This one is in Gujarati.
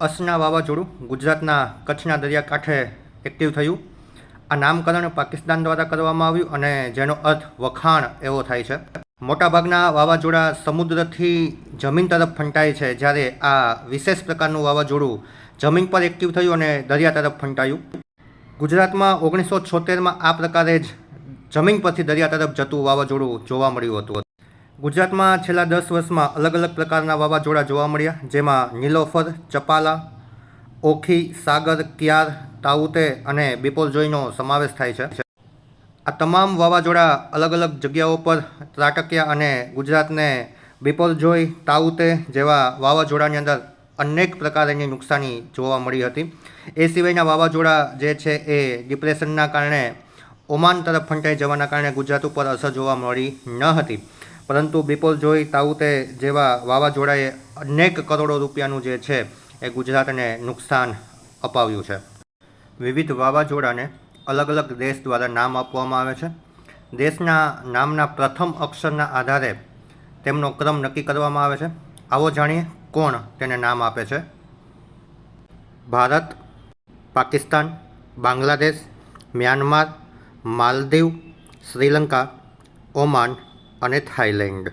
અસના વાવાઝોડું ગુજરાતના કચ્છના દરિયાકાંઠે એક્ટિવ થયું. આ નામકરણ પાકિસ્તાન દ્વારા કરવામાં આવ્યું અને જેનો અર્થ વખાણ એવો થાય છે. મોટાભાગના વાવાઝોડા સમુદ્રથી જમીન તરફ ફંટાય છે જ્યારે આ વિશેષ પ્રકારનું વાવાઝોડું જમીન પર એક્ટિવ થયું અને દરિયા તરફ ફંટાયું. ગુજરાતમાં ઓગણીસો છોતેરમાં આ પ્રકારે જ જમીન પરથી દરિયા તરફ જતું વાવાઝોડું જોવા મળ્યું હતું. ગુજરાતમાં છેલ્લા દસ વર્ષમાં અલગ અલગ પ્રકારના વાવાઝોડા જોવા મળ્યા, જેમાં નીલોફર, ચપાલા, ઓખી, સાગર, કિયાર, તાઉતે અને બિપોરજોઈનો સમાવેશ થાય છે. આ તમામ વાવાઝોડા અલગ અલગ જગ્યાઓ પર ત્રાટક્યા અને ગુજરાતને બિપોરજોઈ તાઉતે જેવા વાવાઝોડાની અંદર અનેક પ્રકારની નુકસાની જોવા મળી હતી. એ સિવાયના વાવાઝોડા જે છે એ ડિપ્રેશનના કારણે ઓમાન તરફ ફંટાઈ જવાના કારણે ગુજરાત ઉપર અસર જોવા મળી ન હતી. પરંતુ બિપોરજોઈ તાઉતે જેવા વાવાઝોડાએ અનેક કરોડો રૂપિયાનું જે છે એ ગુજરાતને નુકસાન અપાવ્યું છે. વિવિધ વાવાઝોડાને અલગ અલગ દેશ દ્વારા નામ આપવામાં આવે છે. દેશના નામના પ્રથમ અક્ષરના આધારે તેમનો ક્રમ નક્કી કરવામાં આવે છે. આવો જાણીએ કોણ તેને નામ આપે છે. ભારત, પાકિસ્તાન, બાંગ્લાદેશ, મ્યાનમાર, માલદીવ, શ્રીલંકા, ઓમાન અને થાઈલેન્ડ